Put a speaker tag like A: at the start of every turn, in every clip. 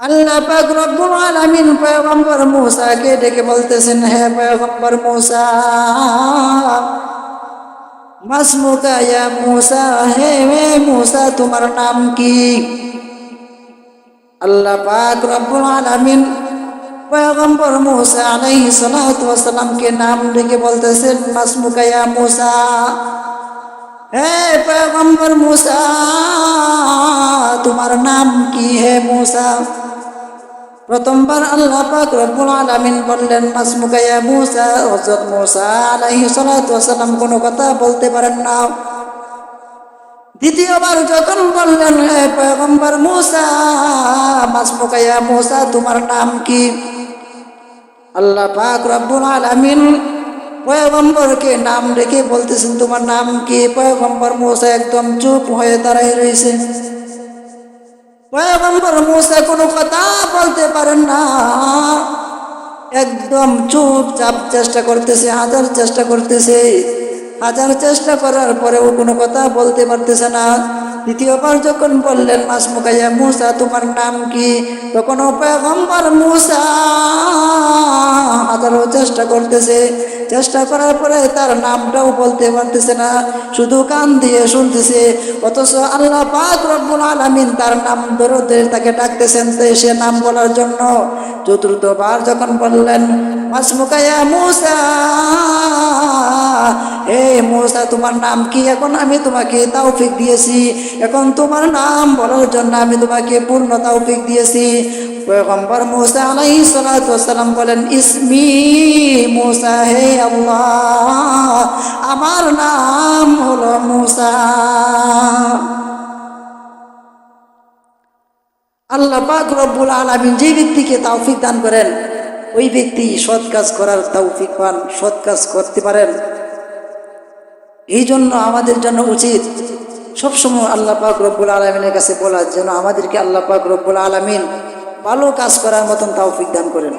A: আল্লাহ পাক রব্বুল আলামিন পয়গম্বর মূসাকে ডেকে বলতেছেন, হে পয়গম্বর মূসা মাসমুকা ইয়া মূসা, হে হে মূসা, তোমার নাম কি? আল্লাহ পাক রব্বুল আলামিন পয়গম্বর মূসা আলাইহিস সালাতু ওয়াসালামকে নাম ডেকে বলতেছেন মাসমুকা ইয়া মূসা, হে পয়গম্বর মূসা তোমার নাম কি হে মূসা? প্রথমবার আল্লাহ পাক রব্বুল আলামিন বললেন মাসমুকা ইয়া মূসা? হযরত মূসা আলাইহিস সালাতু ওয়াসালাম কোনো কথা বলতে পারেন না। দ্বিতীয়বার যখন বললেন, হে পয়গম্বর মূসা মাসমুকা ইয়া মূসা, তোমার নাম কি? আল্লাহ পাক রব্বুল আলামিন পয়গম্বরকে নাম রেখে বলতেছেন, তোমার নাম কি? পয়গম্বর মূসা একদম চুপ হয়ে দাঁড়াই রয়েছে। পয়গম্বর মূসা কোনো কথা বলতে পারেন না। একদম চুপচাপ চেষ্টা করতেছে, হাজার চেষ্টা করতেছে। হাজার চেষ্টা করার পরেও কোনো কথা বলতে পারতেছে না। দ্বিতীয়বার যখন বললেন, মাস মুকাইয়া মূসা, তোমার নাম কি? তখন পয়গম্বর মূসা হাজারো চেষ্টা করতেছে। চেষ্টা করার পরে তার নামটাও বলতে পারতেছে না, শুধু কান দিয়ে শুনতেছে। অথচ আল্লাহ পাক রব্বুল আলমিন তার নাম ধরে ধরে তাকে ডাকতেছেন সে নাম বলার জন্য চতুর্থবার যখন বললেন মাসমুকায়া মুসা। হে মুসা, তোমার নাম কি? এখন আমি তোমাকে তৌফিক দিয়েছি। এখন তোমার নাম বলার জন্য আমি তোমাকে পূর্ণ তৌফিক দিয়েছি। পয়গম্বর মুসা সালাতু ওয়াসালাম বলেন, ইসমি মুসা, হে আল্লাহ, আমার নাম হলো মুসা। আল্লাহ পাক রব্বুল আলামিন যে ব্যক্তিকে তৌফিক দান করেন, ওই ব্যক্তি সৎ কাজ করার তৌফিক পান, সৎ কাজ করতে পারেন। এই জন্য আমাদের জন্য উচিত সবসময় আল্লাহ পাক রব্বুল আলমিনের কাছে বলার যেন আমাদেরকে আল্লাহ পাক রব্বুল আলমিন ভালো কাজ করার মতন তৌফিক দান করেন।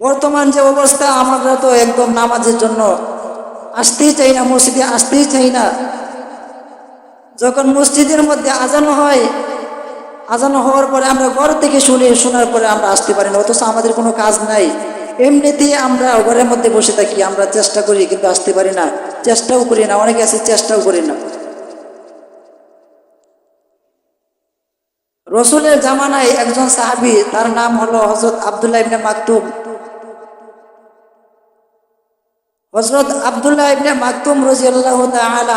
A: বর্তমান যে অবস্থা, আমরা তো একদম নামাজের জন্য আসতেই চাই না, মসজিদে আসতেই চাই না। যখন মসজিদের মধ্যে আজানো হয়, আজানো হওয়ার পরে আমরা ঘর থেকে শুনে, শোনার পরে আমরা আসতে পারি না, অথচ আমাদের কোনো কাজ নাই। এমনিতেই আমরা ঘরের মধ্যে বসে থাকি, আমরা চেষ্টা করি কিন্তু আসতে পারি না। চেষ্টাও করি না, অনেকে আছে চেষ্টাও করি না। রসুলের জামানায় একজন সাহাবি, তার নাম হলো হজরত আবদুল্লাহ ইবনে মাকতুম। হজরত আবদুল্লাহ ইবনে মাকতুম রাজিয়াল্লাহু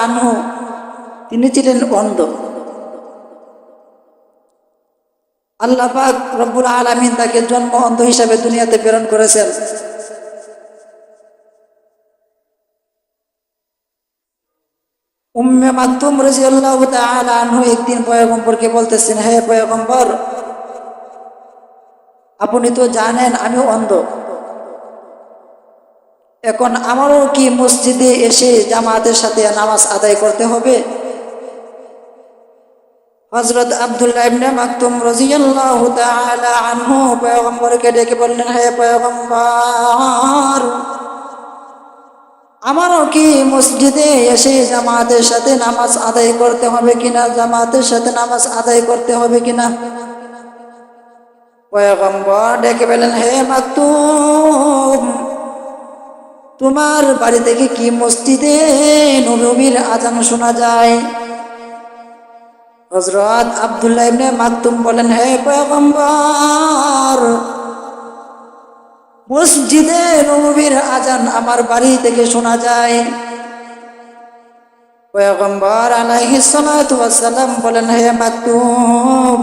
A: আনহু, তিনি ছিলেন অন্ধ। আল্লাহ পাক রব্বুল আলামিন তাকে জন্ম অন্ধ হিসাবে দুনিয়াতে প্রেরণ করেছেন। উম্মে মাকতুম রাদিয়াল্লাহু তাআলা আনহু একদিন পয়গম্বরকে বলতেছেন, হে পয়গম্বর, আপনি তো জানেন আমি অন্ধ। এখন আমারও কি মসজিদে এসে জামাতের সাথে নামাজ আদায় করতে হবে? হজরত আব্দুল্লাহ ইবনে মাকতুম রাদিয়াল্লাহু তাআলা আনহু পয়গম্বরকে ডেকে বললেন, হে পয়গম্বর, আমারও কি মসজিদে এসে জামাতের সাথে নামাজ আদায় করতে হবে কিনা? জামাতের সাথে নামাজ আদায় করতে হবে কিনা? পয়গম্বর ডেকে বললেন, হে মাকতুম, তোমার বাড়ি থেকে কি মসজিদে নবীর আজান শোনা যায়? হজরত আবদুল্লাহ ইবনে মাকতুম বলেন, হে পয়গম্বর, মসজিদে নবীর আজান আমার বাড়ি থেকে শোনা যায়। পয়গম্বর আলাইহিস সালাতু ওয়াসসালাম বলেন, হে মাকতুম,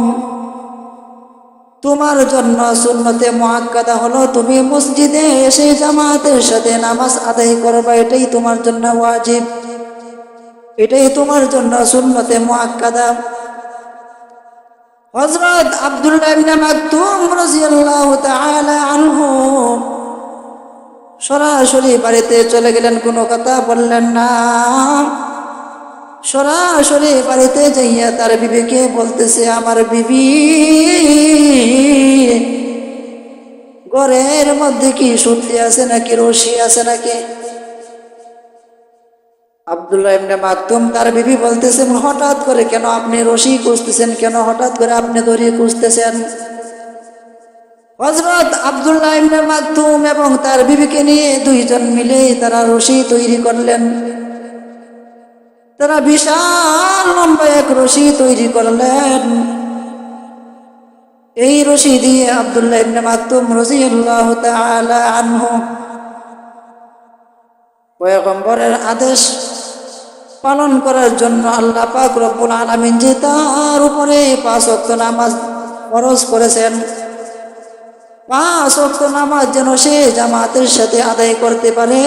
A: তোমার জন্য সুন্নতে মুআক্কাদা হলো তুমি মসজিদে এসে জামাতের সাথে নামাজ আদায় করবা, এটাই তোমার জন্য ওয়াজিব। এটাই তোমার জন্য সুন্নতে মুআক্কাদা। হযরত আব্দুল্লাহ সরাসরি বাড়িতে চলে গেলেন, কোনো কথা বললেন না। সরাসরি বাড়িতে যাইয়া তার বিবেকে বলতেছে, আমার বিবি, ঘরের মধ্যে কি সুতলি আছে নাকি, রশি আছে নাকি? আবদুল্লাহ ইবনে মাকতুম তার বিবি বলতেছেন, হঠাৎ করে কেন আপনি রশি খুঁজতেছেন? কেন হঠাৎ করে আপনি দড়ি খুঁজতেছেন? হজরত আবদুল্লাহ ইবনে মাকতুম এবং তার বিবিকে নিয়ে দুইজন মিলে তারা রশি তৈরি করলেন। তারা বিশাল লম্বা এক রশি তৈরি করলেন। এই রশি দিয়ে আবদুল্লাহ ইবনে মাকতুম রাদিয়াল্লাহু তাআলা আনহু পয়গম্বরের আদেশ পালন করার জন্য আল্লাহ পাক রব্বুল আলামিন যে তার উপরে পাঁচ ওয়াক্ত নামাজ ফরজ করেছেন, পাঁচ ওয়াক্ত নামাজ যেন সে জামাতের সাথে আদায় করতে পারে।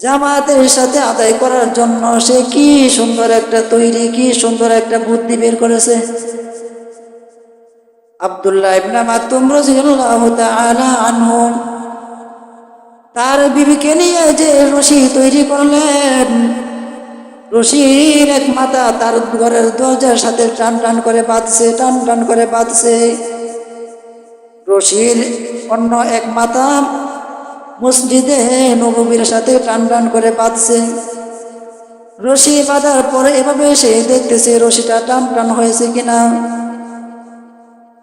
A: জামাতের সাথে আদায় করার জন্য সে কি সুন্দর একটা তৈরি, কি সুন্দর একটা বুদ্ধি বের করেছে। আব্দুল্লাহ ইবনে মাকতুম রাদিয়াল্লাহু তাআলা আনহু তার বিবিকে নিয়ে যে রশি তৈরি করলেন, রশির এক মাথা তার ঘরের দরজার সাথে টান টান করে বাঁধছে, টান টান করে বাঁধছে। রশির অন্য এক মাথা মসজিদে নবীর সাথে টান টান করে বাঁধছে। রশি বাঁধার পরে এভাবে সে দেখতেছে রশিটা টান টান হয়েছে কিনা।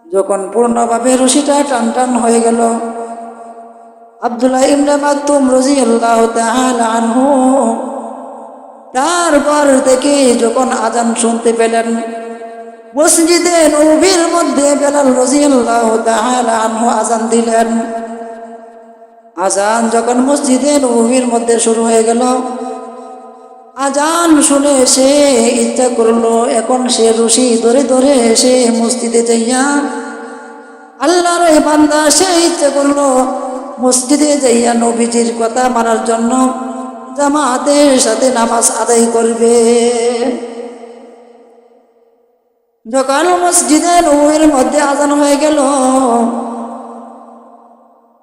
A: যখন পূর্ণভাবে রশিটা টান টান হয়ে গেল আব্দুল্লাহ ইবনে মাকতুম রাদিয়াল্লাহু তাআলা আনহু, তারপর থেকে যখন আজান শুনতে পেলেন, মসজিদে নবীর মধ্যে বেলাল রাদিয়াল্লাহু তাআলা আনহু আজান দিলেন। আজান যখন মসজিদে নবীর মধ্যে শুরু হয়ে গেল আজান শুনে সে ইচ্ছা করল, এখন সে রশি ধরে ধরে সে মসজিদে যাইয়া আল্লাহর বান্দা সে ইচ্ছে করল মসজিদে যাইয়া নবীজির কথা মানার জন্য জামাতের সাথে নামাজ আদায় করবে। যখন মসজিদে নবীর মধ্যে আজান হয়ে গেল,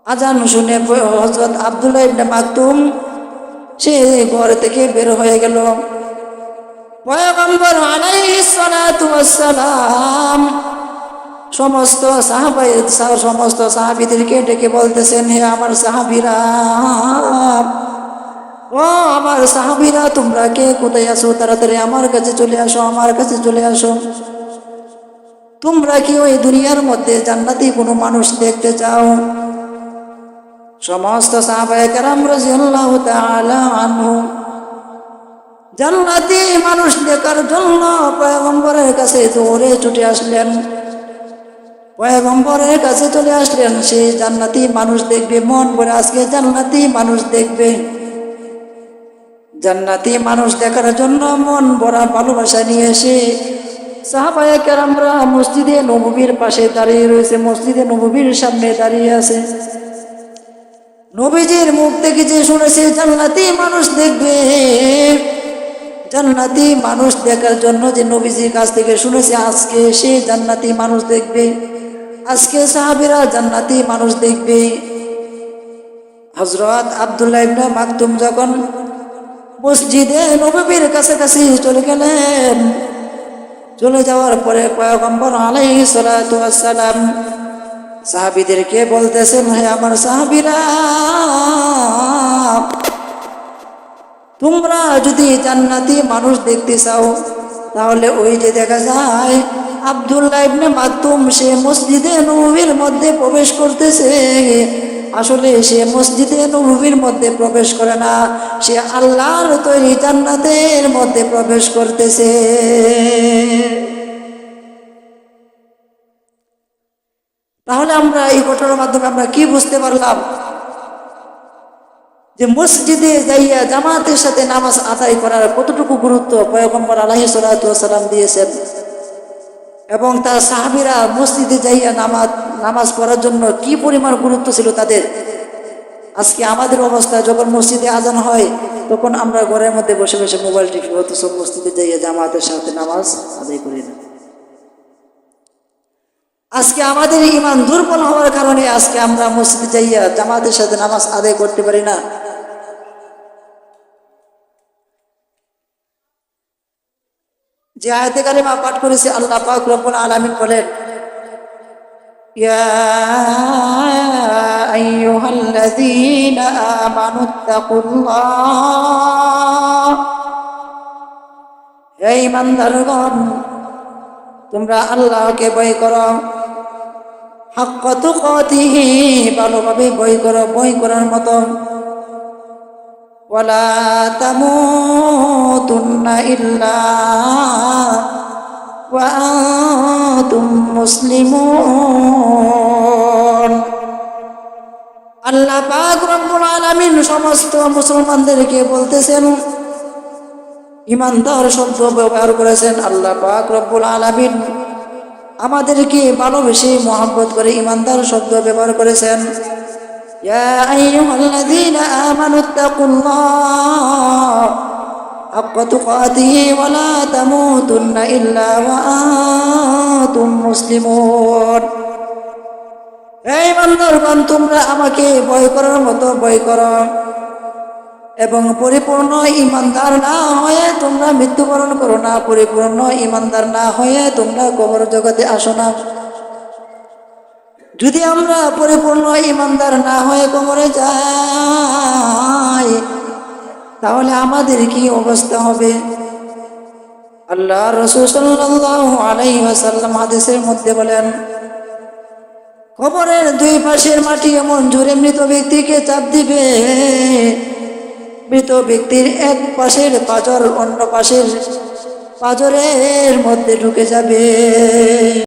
A: আজান শুনে হজরত আবদুল্লাহ ইবনে মাকতুম সে ঘর থেকে বের হয়ে গেল। পয়গম্বর আলাইহিস সালাম সমস্ত সাহাবাই সমস্ত সাহাবিদেরকে ডেকে বলতেছেন, হে আমার সাহাবিরা, ও আমার সাহাবিরা, তোমরা কে? কোথায় আসো তাড়াতাড়ি আমার কাছে চলে আসো, আমার কাছে চলে আসো। তোমরা কি ওই দুনিয়ার মধ্যে জান্নাতি কোনো মানুষ দেখতে চাও? সমস্ত জান্নাতি মানুষ দেখার জন্য পয়গম্বরের কাছে দৌড়ে ছুটে আসলেন। পয়গম্বরের কাছে চলে আসলেন। সে জান্নাতি মানুষ দেখবে, মন ভরে আজকে জান্নাতি মানুষ দেখবে। জান্নাতি মানুষ দেখার জন্য মন ভরা ভালোবাসা নিয়ে এসে সাহাবায়ে কেরামরা মসজিদে নববীর পাশে দাঁড়িয়ে রয়েছে, মসজিদে নববীর সামনে দাঁড়িয়ে আছে। নবীজির মুখ থেকে যে শুনেছে, জান্নাতি মানুষ দেখবে। জান্নাতি মানুষ দেখার জন্য যে নবীজির কাছ থেকে শুনেছে, আজকে সে জান্নাতি মানুষ দেখবে। আজকে সাহাবিরা জান্নাতি মানুষ দেখবে। হজরত আবদুল্লাহ ইবনে মাকতুম যখন মসজিদে নবীর কাছাকাছি চলে গেলেন, চলে যাওয়ার পরে পয়গম্বর সালাতু ওয়াসসালাম সাহাবীদেরকে বলতেছেন, হে আমার সাহাবীরা, তোমরা যদি জান্নাতি মানুষ দেখতে চাও, তাহলে ওই যে দেখা যায় আবদুল্লাহ ইবনে মাকতুম সে মসজিদে নবীর মধ্যে প্রবেশ করতেছে। আসলে সে মসজিদে নবীর মধ্যে প্রবেশ করে না, সে আল্লাহর তৈরি জান্নাতের মধ্যে প্রবেশ করতেছে। তাহলে আমরা এই ঘটনার মাধ্যমে আমরা কি বুঝতে পারলাম? যে মসজিদে যাইয়া জামাতের সাথে নামাজ আদায় করার কতটুকু গুরুত্ব পয়গম্বর আলাহি দিয়েছেন? এবং তার সাহাবিরা মসজিদে যাইয়া নামাজ নামাজ পড়ার জন্য কি পরিমাণ গুরুত্ব ছিল তাদের? আজকে আমাদের অবস্থা যখন মসজিদে আজান হয়, তখন আমরা ঘরের মধ্যে বসে বসে মোবাইল টিপি, অথচ মসজিদে যাইয়া জামাতের সাথে নামাজ আদায় করি না। আজকে আমাদের ইমান দুর্বল হওয়ার কারণে আজকে আমরা মসজিদে যাইয়া জামাতের সাথে নামাজ আদায় করতে পারি না। যে আয়তে কারিমা পাঠ করেছে আল্লাহ পাক রব্বুল আলামিন বলেন ইয়া أيها الذين آمنوا اتقوا الله এই ইমানদারগণ তোমরা আল্লাহকে বই করো হাক্কত কতিহি ভালোভাবে বই করো বই করার মতো তামুতুন্না ইল্লা ওয়া আনতুম মুসলিমুন। আল্লাহ পাক রব্বুল আলামিন সমস্ত মুসলমানদেরকে বলতেছেন ইমানদার শব্দ ব্যবহার করেছেন আল্লাহ পাক রব্বুল আলামিন। আমাদেরকে ভালোবেসে মহব্বত করে ইমানদার শব্দ ব্যবহার করেছেন। يا أيها الذين آمنوا اتقوا الله حق تقاته ولا تموتن إلا وأنتم مسلمون এই বান্দারগণ তোমরা আমাকে ভয় করার মতো ভয় করো এবং পরিপূর্ণ ইমানদার না হয়ে তোমরা মৃত্যুবরণ করো না পরিপূর্ণ ইমানদার না হয়ে তোমরা কবর জগতে আসো না যদি আমরা পরিপূর্ণ ইমানদার না হয়ে কবরে যাই, তাহলে আমাদের কি অবস্থা হবে? আল্লাহ রসুল ওয়াসাল্লাম হাদিসের মধ্যে বলেন কবরের দুই পাশের মাটি এমন জোরে মৃত ব্যক্তিকে চাপ দিবে, মৃত ব্যক্তির এক পাশের পাজর অন্য পাশের পাজরের মধ্যে ঢুকে যাবে।